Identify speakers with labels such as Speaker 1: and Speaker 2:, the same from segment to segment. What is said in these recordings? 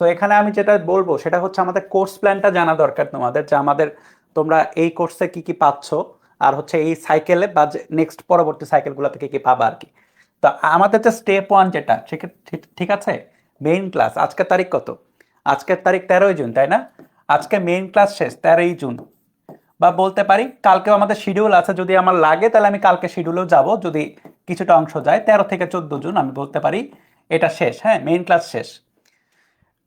Speaker 1: So এখানে আমি যেটা বলব, সেটা হচ্ছে আমাদের কোর্স প্ল্যানটা জানা দরকার তোমাদের, যে আমাদের তোমরা এই কোর্সে কি কি পাচ্ছ, আর হচ্ছে এই সাইকেলে বা নেক্সট পরবর্তী সাইকেলগুলোতে কি কি পাবা আর কি। তো আমাদের যে স্টেপ ওয়ান যেটা, ঠিক আছে? মেইন ক্লাস আজকের তারিখ কত? আজকের তারিখ তেরোই জুন, তাই না? আজকে মেইন ক্লাস শেষ, তেরোই জুন। বা বলতে পারি, কালকেও আমাদের শিডিউল আছে, যদি আমার লাগে, তাহলে আমি কালকে শিডিউলেও যাব, যদি কিছুটা অংশ যায়, তেরো থেকে চোদ্দ জুন, আমি বলতে পারি, এটা শেষ হ্যাঁ? মেইন ক্লাস শেষ।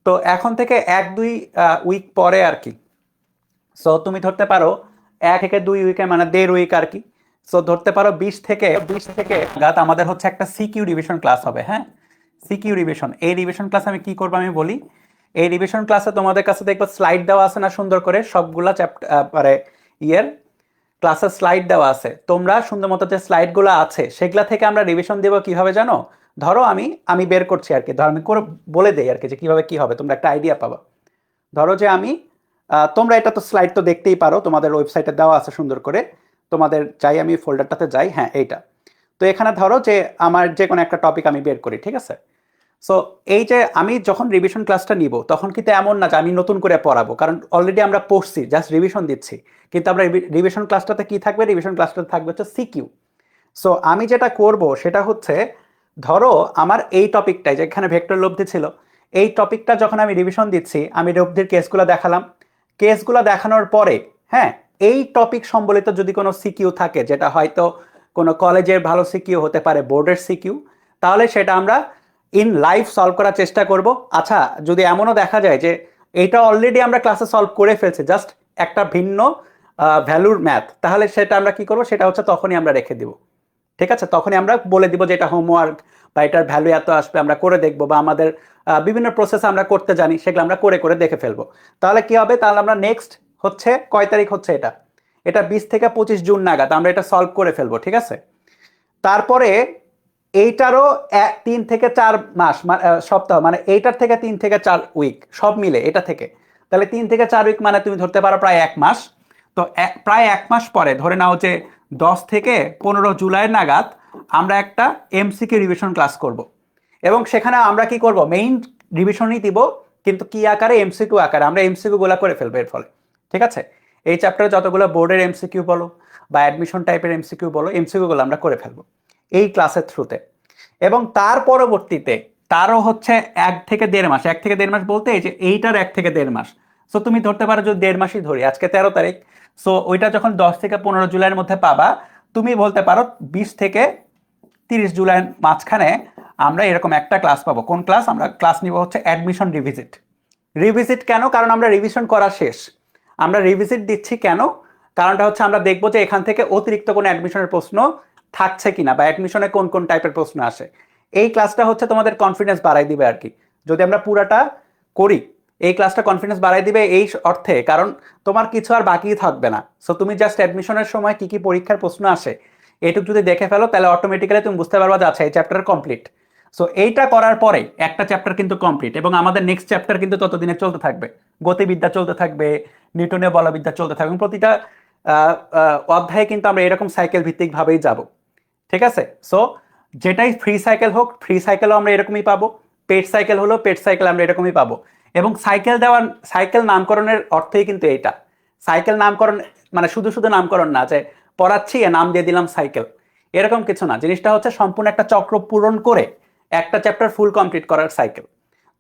Speaker 1: তো এখন থেকে এক, দুই উইক পরে আর কি। সো তুমি ধরতে পারো এক থেকে দুই উইকে মানে দেড় উইক আর কি। সো ধরতে পারো বিশ থেকে বিশ থেকে গাত আমাদের হচ্ছে একটা সিকিউ রিভিশন ক্লাস হবে হ্যাঁ? সিকিউ রিভিশন এই রিভিশন ক্লাস আমি কি করব আমি বলি? এই রিভিশন ক্লাসে তোমাদের কাছে দেখব স্লাইড দেওয়া আছে না সুন্দর করে? সবগুলা চ্যাপ্টার মানে ইয়ের ক্লাসের স্লাইড দেওয়া আছে। তোমরা সুন্দর মতো যে স্লাইডগুলো আছে, সেগুলা থেকে আমরা রিভিশন দেবো কীভাবে জানো? ধরো আমি আমি বের করছি আর কি। ধরো আমি করে বলে দেই আর কি যে কীভাবে কী হবে, তোমরা একটা আইডিয়া পাবা। ধরো যে আমি তোমরা এটা তো স্লাইড তো দেখতেই পারো, তোমাদের ওয়েবসাইটে দেওয়া আছে সুন্দর করে। তোমাদের যাই আমি ফোল্ডারটাতে যাই হ্যাঁ এইটা। তো এখানে ধরো যে আমার যে কোনো একটা টপিক আমি বের করি, ঠিক আছে? সো এই যে আমি যখন রিভিশন ক্লাসটা নিব, তখন কিন্তু এমন না যে আমি নতুন করে পড়াবো, কারণ অলরেডি আমরা পড়ছি জাস্ট রিভিশন দিচ্ছি। কিন্তু আমরা রিভিশন ক্লাসটাতে কি থাকবে? রিভিশন ক্লাসটাতে থাকবে হচ্ছে সিকিউ সো আমি যেটা করব, সেটা হচ্ছে ধরো আমার এই টপিকটাই যেখানে ভেক্টর লব্ধি ছিল, এই টপিকটা যখন আমি রিভিশন দিচ্ছি, আমি লব্ধির কেসগুলো দেখালাম। কেসগুলো দেখানোর পরে হ্যাঁ এই টপিক সম্বলিত যদি কোনো সিকিউ থাকে, যেটা হয়তো কোনো কলেজের ভালো সিকিউ হতে পারে বোর্ডের সিকিউ তাহলে সেটা আমরা ইন লাইফ সলভ করার চেষ্টা করব। আচ্ছা যদি এমনও দেখা যায় যে এটা অলরেডি আমরা ক্লাসে সলভ করে ফেলছি জাস্ট একটা ভিন্ন ভ্যালুর ম্যাথ তাহলে সেটা আমরা কি করব? সেটা হচ্ছে তখনই আমরা রেখে দিব। ঠিক আছে? তখনই আমরা বলে দিব যে এটা হোমওয়ার্ক বা এটার ভ্যালু এত আসবে, আমরা করে দেখব বা আমাদের বিভিন্ন প্রসেস আমরা করতে জানি, সেগুলো আমরা করে করে দেখে ফেলব। তাহলে কি হবে? তাহলে আমরা নেক্সট হচ্ছে, কয় তারিখ হচ্ছে এটা? এটা বিশ থেকে পঁচিশ জুন নাগাদ, আমরা এটা সলভ করে ফেলব, ঠিক আছে? তারপরে এইটারও তিন থেকে চার মাস সপ্তাহ মানে এইটার থেকে তিন থেকে চার উইক সব মিলে এটা থেকে। তাহলে তিন থেকে চার উইক মানে তুমি ধরতে পারো প্রায় এক মাস। তো প্রায় এক মাস পরে ধরে নাও যে দশ থেকে পনেরো জুলাই নাগাদ আমরা একটা এমসিকে রিভিশন ক্লাস করব। এবং সেখানে আমরা কি করব? মেইন রিভিশনই দিব, কিন্তু কি আকারে এমসিকিউ আকারে? আমরা এমসিকিউ করে ফেলব এর ফলে। ঠিক আছে? এই চ্যাপ্টারে যতগুলো বোর্ডের এমসিকিউ বলো বা অ্যাডমিশন টাইপের এমসিকিউ বলো এমসিকিউ গুলো আমরা করে ফেলব এই ক্লাসের থ্রুতে এবং তার পরবর্তীতে, তারও হচ্ছে এক থেকে দেড় মাস। এক থেকে দেড় মাস বলতে এই যে এইটার এক থেকে দেড় মাস। সো তুমি ধরতে পারো যদি দেড় মাসই ধরি, আজকে তেরো তারিখ। সো ওইটা যখন দশ থেকে পনেরো জুলাইয়ের মধ্যে পাবা, তুমি বলতে পারো বিশ থেকে তিরিশ জুলাইয়ের মাঝখানে আমরা এরকম একটা ক্লাস পাবো। কোন ক্লাস? আমরা ক্লাস নিব হচ্ছে অ্যাডমিশন রিভিজিট। রিভিজিট কেন? কারণ আমরা রিভিশন করা শেষ। আমরা রিভিজিট দিচ্ছি কেন? কারণটা হচ্ছে আমরা দেখব যে এখান থেকে অতিরিক্ত কোনো অ্যাডমিশনের প্রশ্ন থাকছে কিনা বা অ্যাডমিশনে কোন কোন টাইপের প্রশ্ন আসে। এই ক্লাসটা হচ্ছে তোমাদের কনফিডেন্স বাড়াই দিবে আর কি। যদি আমরা পুরাটা করি এই ক্লাসটা কনফিডেন্স বাড়াই দিবে এই অর্থে, কারণ তোমার কিছু আর বাকি থাকবে না। সো তুমি জাস্ট অ্যাডমিশনের সময় কি কি পরীক্ষার প্রশ্ন আসে এইটুকু যদি দেখে ফেলো, তাহলে অটোমেটিক্যালি তুমি বুঝতে পারবা যে আচ্ছা এই চ্যাপ্টার কমপ্লিট সো এইটা করার পরে একটা চ্যাপ্টার কিন্তু কমপ্লিট এবং আমাদের নেক্সট চ্যাপ্টার কিন্তু ততদিনে চলতে থাকবে। গতিবিদ্যা চলতে থাকবে নিউটনীয় বলবিদ্যা চলতে থাকবে এবং প্রতিটা অধ্যায়ে কিন্তু আমরা এরকম সাইকেল ভিত্তিক ভাবেই যাব। ঠিক আছে? সো যেটাই ফ্রি সাইকেল হোক ফ্রি সাইকেলও আমরা এরকমই পাবো পেট সাইকেল হলো পেট সাইকেল আমরা এরকমই পাবো। এবং সাইকেল দেওয়ার, সাইকেল নামকরণের অর্থই কিন্তু এইটা। সাইকেল নামকরণ মানে শুধু শুধু নামকরণ না, যে পড়াচ্ছি নাম দিয়ে দিলাম সাইকেল। এরকম কিছু না। জিনিসটা হচ্ছে সম্পূর্ণ একটা চক্র পূরণ করে একটা চ্যাপ্টার ফুল কমপ্লিট করার সাইকেল।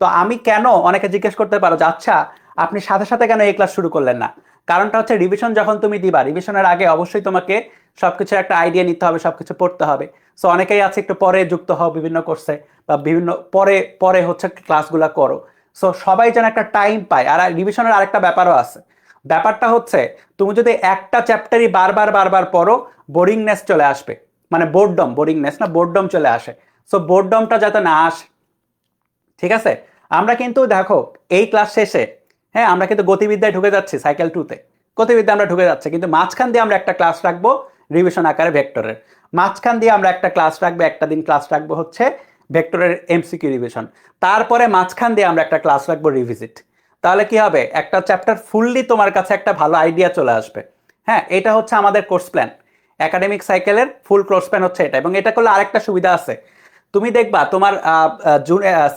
Speaker 1: তো আমি কেন অনেকে জিজ্ঞেস করতে পারো যে আচ্ছা আপনি সাথে সাথে কেন এই ক্লাস শুরু করলেন না? কারণটা হচ্ছে রিভিশন যখন তুমি দিবা রিভিশনের আগে অবশ্যই তোমাকে সবকিছু একটা আইডিয়া নিতে হবে, সবকিছু পড়তে হবে। সো অনেকেই আছে একটু পরে যুক্ত হও বিভিন্ন কোর্সে বা বিভিন্ন, পরে পরে হচ্ছে ক্লাসগুলো করো। সো সবাই যেন একটা টাইম পায়। আর রিভিশনের আরেকটা ব্যাপারও আছে। ব্যাপারটা হচ্ছে, তুমি যদি একটা চ্যাপ্টারই বারবার বারবার পড়ো বোরিংনেস চলে আসবে। মানে বোর্ডম বোরিংনেস না বোর্ডম চলে আসে। সো বোর্ডমটা যাতে না আসে। ঠিক আছে? আমরা কিন্তু দেখো, এই ক্লাস শেষে হ্যাঁ আমরা কিন্তু গতিবিদ্যায় ঢুকে যাচ্ছি সাইকেল টুতে গতিবিদ্যা আমরা ঢুকে যাচ্ছি, কিন্তু মাঝখান দিয়ে আমরা একটা ক্লাস রাখব রিভিশন আকারে ভেক্টরের মাঝখান দিয়ে আমরা একটা ক্লাস রাখব, একটা দিন ক্লাস রাখব হচ্ছে ভেক্টরের এমসিকিউ রিভিশন তারপরে মাঝখান দিয়ে আমরা একটা ক্লাস রাখব রিভিজিট তাহলে কি হবে? একটা চ্যাপ্টার ফুললি তোমার কাছে একটা ভালো আইডিয়া চলে আসবে। হ্যাঁ এটা হচ্ছে আমাদের কোর্স প্ল্যান একাডেমিক সাইকেলের ফুল কোর্স প্ল্যান হচ্ছে এটা এবং এটা করলে আরেকটা সুবিধা আছে। তুমি দেখবা তোমার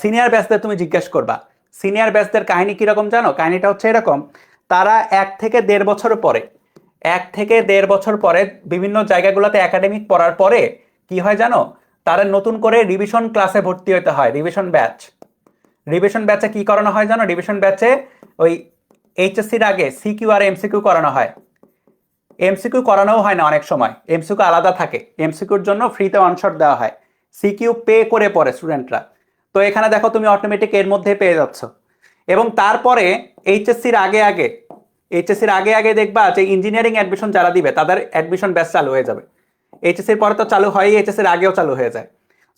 Speaker 1: সিনিয়র ব্যাচদের তুমি জিজ্ঞেস করবা। সিনিয়র ব্যাচদের কাহিনী কীরকম জানো? কাহিনীটা হচ্ছে এরকম। তারা এক থেকে দেড় বছর পরে, এক থেকে দেড় বছর পরে বিভিন্ন জায়গাগুলোতে একাডেমিক পড়ার পরে কি হয় জানো? তারা নতুন করে রিভিশন ক্লাসে ভর্তি হতে হয় রিভিশন ব্যাচ রিভিশন ব্যাচে কি করানো হয় জানো? রিভিশন ব্যাচে ওই এইচএসসির আগে সিকিউ আর এমসিকিউ করানো হয়। এমসিকিউ করানোও হয় না অনেক সময়। এমসিকিউ আলাদা থাকে। এমসিকিউর জন্য ফ্রিতে অনশট দেওয়া হয়। সিকিউ পে করে পড়ে স্টুডেন্টরা তো এখানে দেখো তুমি অটোমেটিক এর মধ্যে পেয়ে যাচ্ছ। এবং তারপরে এইচএসসির আগে আগে এইচএসসির আগে আগে দেখবা যে ইঞ্জিনিয়ারিং অ্যাডমিশন যারা দিবে, তাদের অ্যাডমিশন ব্যাচ চালু হয়ে যাবে। এইচএসসির পরে তো চালু হয় এইচএসসির আগেও চালু হয়ে যায়।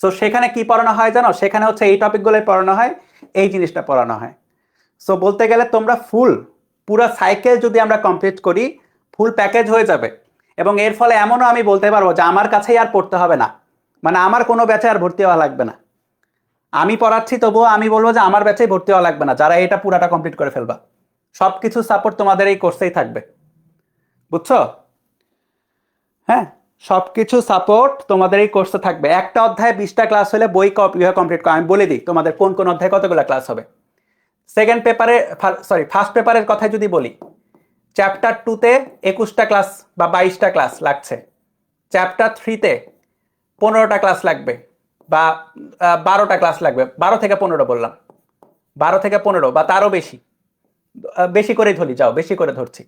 Speaker 1: সো সেখানে কি পড়ানো হয় জানো? সেখানে হচ্ছে এই টপিকগুলোই পড়ানো হয়, এই জিনিসটা পড়ানো হয়। সো বলতে গেলে তোমরা ফুল পুরো সাইকেল যদি আমরা কমপ্লিট করি ফুল প্যাকেজ হয়ে যাবে। এবং এর ফলে এমনও আমি বলতে পারব যে আমার কাছেই আর পড়তে হবে না। মানে আমার কোনো ব্যাচে আর ভর্তি হওয়া লাগবে না। আমি পড়াচ্ছি, তবুও আমি বলব যে আমার ব্যাচেই ভর্তি হওয়া লাগবে না। যারা এটা পুরাটা কমপ্লিট করে ফেলবা। সব কিছু সাপোর্ট তোমাদের এই কোর্সেই থাকবে। বুঝছ? হ্যাঁ? সব কিছু সাপোর্ট তোমাদের এই কোর্সে থাকবে। একটা অধ্যায়ে বিশটা ক্লাস হলে বই কীভাবে কমপ্লিট করো। আমি বলে দিই, তোমাদের কোন কোন অধ্যায়ে কতগুলো ক্লাস হবে। সেকেন্ড পেপারে সরি ফার্স্ট পেপারের কথাই যদি বলি চ্যাপ্টার টুতে একুশটা ক্লাস বা বাইশটা ক্লাস লাগছে। চ্যাপ্টার থ্রিতে পনেরোটা ক্লাস লাগবে বা বারোটা ক্লাস লাগবে। বারো থেকে পনেরো বললাম। বারো থেকে পনেরো বা তারও বেশি। বেশি করে ধরি, যাও, বেশি করে ধরছি।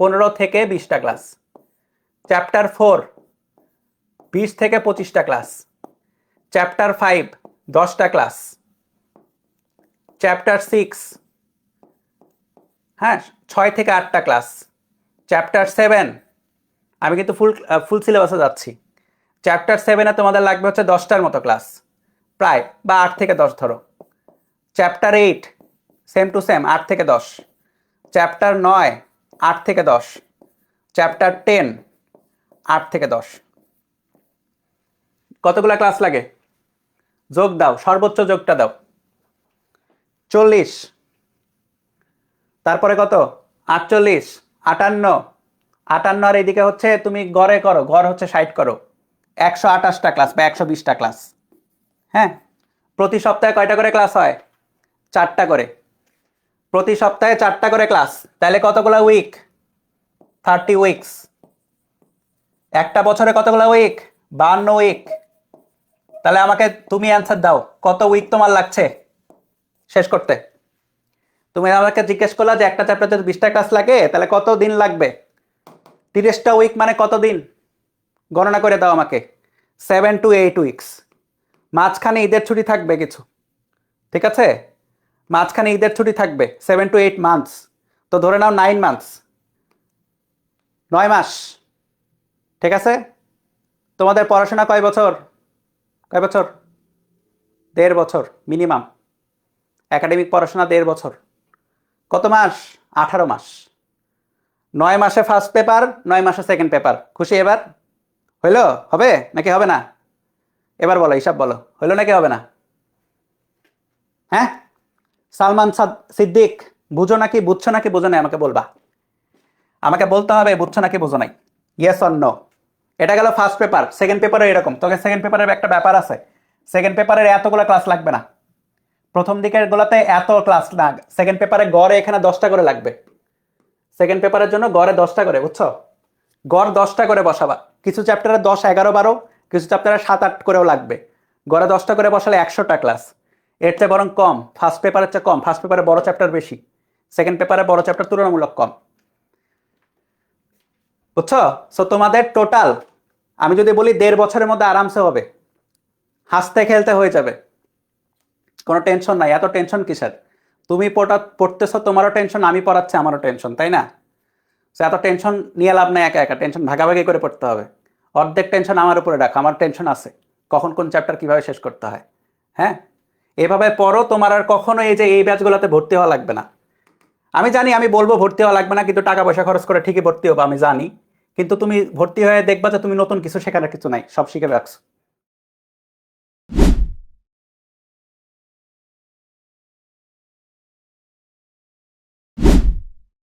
Speaker 1: পনেরো থেকে বিশটা ক্লাস চ্যাপ্টার ফোর বিশ থেকে পঁচিশটা ক্লাস। চ্যাপ্টার ফাইভ দশটা ক্লাস। চ্যাপ্টার সিক্স হ্যাঁ ছয় থেকে আটটা ক্লাস। চ্যাপ্টার সেভেন আমি কিন্তু ফুল ফুল সিলেবাসে যাচ্ছি। চ্যাপ্টার সেভেনে তোমাদের লাগবে হচ্ছে দশটার মতো ক্লাস। প্রায়, বা আট থেকে দশ ধরো। Chapter eight same to same আট থেকে দশ। চ্যাপ্টার নয়, আট থেকে দশ। চ্যাপ্টার টেন আট থেকে দশ। কতগুলা ক্লাস লাগে? যোগ দাও, সর্বোচ্চ যোগটা দাও। চল্লিশ। তারপরে কত? আটচল্লিশ, আটান্ন। আটান্ন আর এদিকে হচ্ছে তুমি গড়ে করো, গড় হচ্ছে ষাট করো। একশো আঠাশটা ক্লাস বা একশো বিশটা ক্লাস হ্যাঁ? প্রতি সপ্তাহে কয়টা করে ক্লাস হয়? চারটা করে। প্রতি সপ্তাহে চারটা করে ক্লাস তাহলে কতগুলো উইক থার্টি উইকস একটা বছরে কতগুলো উইক বান্ন উইক তাহলে আমাকে তুমি অ্যান্সার দাও, কত উইক তোমার লাগছে? শেষ করতে। তুমি আমাকে জিজ্ঞেস করলা যে একটা চ্যাপ্টার যদি বিশটা ক্লাস লাগে, তাহলে কত দিন লাগবে? তিরিশটা উইক মানে কত দিন? গণনা করে দাও আমাকে। সেভেন টু এইট উইকস মাঝখানে ঈদের ছুটি থাকবে কিছু। ঠিক আছে? মাঝখানে ঈদের ছুটি থাকবে সেভেন টু এইট মান্থস তো ধরে নাও নাইন মান্থস নয় মাস। ঠিক আছে? তোমাদের পড়াশোনা কয় বছর? কয় বছর? দেড় বছর মিনিমাম একাডেমিক পড়াশোনা দেড় বছর। কত মাস? আঠারো মাস। নয় মাসে ফার্স্ট পেপার নয় মাসে সেকেন্ড পেপার খুশি এবার? হইল? হবে? নাকি হবে না? এবার বলো, হিসাব বলো। হইল নাকি হবে না? হ্যাঁ? সালমান সাদ- সিদ্দিক, বুঝো নাকি, বুঝছ নাকি, বুঝো নাই, আমাকে বলবা। আমাকে বলতে হবে, বুঝছ নাকি, বুঝো নাই। ইয়েস নো এটা গেল ফার্স্ট পেপার সেকেন্ড পেপারে এরকম। তোকে সেকেন্ড পেপারের একটা ব্যাপার আছে। সেকেন্ড পেপারের এতগুলো ক্লাস লাগবে না। প্রথম দিকের গুলোতে এত ক্লাস না। সেকেন্ড পেপারে গড়ে এখানে দশটা করে লাগবে। সেকেন্ড পেপারের জন্য গড়ে দশটা করে, বুঝছ? গড় দশটা করে বসাবা। কিছু চ্যাপ্টারে দশ, এগারো, বারো, কিছু চ্যাপ্টারে সাত, আট করেও লাগবে। গড়ে দশটা করে বসালে একশোটা ক্লাস এর চেয়ে বরং কম। ফার্স্ট পেপারের চেয়ে কম। ফার্স্ট পেপারে বড় চ্যাপ্টার বেশি। সেকেন্ড পেপারে বড় চ্যাপ্টার তুলনামূলক কম। বুঝছ? সো তোমাদের টোটাল আমি যদি বলি দেড় বছরের মধ্যে আরামসে হবে। হাসতে খেলতে হয়ে যাবে। কোনো টেনশন নাই। এত টেনশন কিসের? তুমি পড়া, পড়তেছো, তোমারও টেনশন আমি পড়াচ্ছি, আমারও টেনশন তাই না? সে এত টেনশন নিয়ে লাভ নাই একা একা। টেনশন ভাগাভাগি করে পড়তে হবে। অর্ধেক টেনশন আমার উপরে রাখো। আমার টেনশন আছে। কখন কোন চ্যাপ্টার কীভাবে শেষ করতে হয়? হ্যাঁ? এভাবে পড়ো, তোমার আর কখনো এই যে এই ব্যাচগুলোতে ভর্তি হওয়া লাগবে না। আমি জানি, আমি বলব ভর্তি হওয়া লাগবে না, কিন্তু টাকা পয়সা খরচ করে ঠিকই ভর্তি হব, আমি জানি। কিন্তু তুমি ভর্তি হয়ে দেখবা যে তুমি নতুন কিছু শেখার কিছু নাই, সব শিখে রাখছো।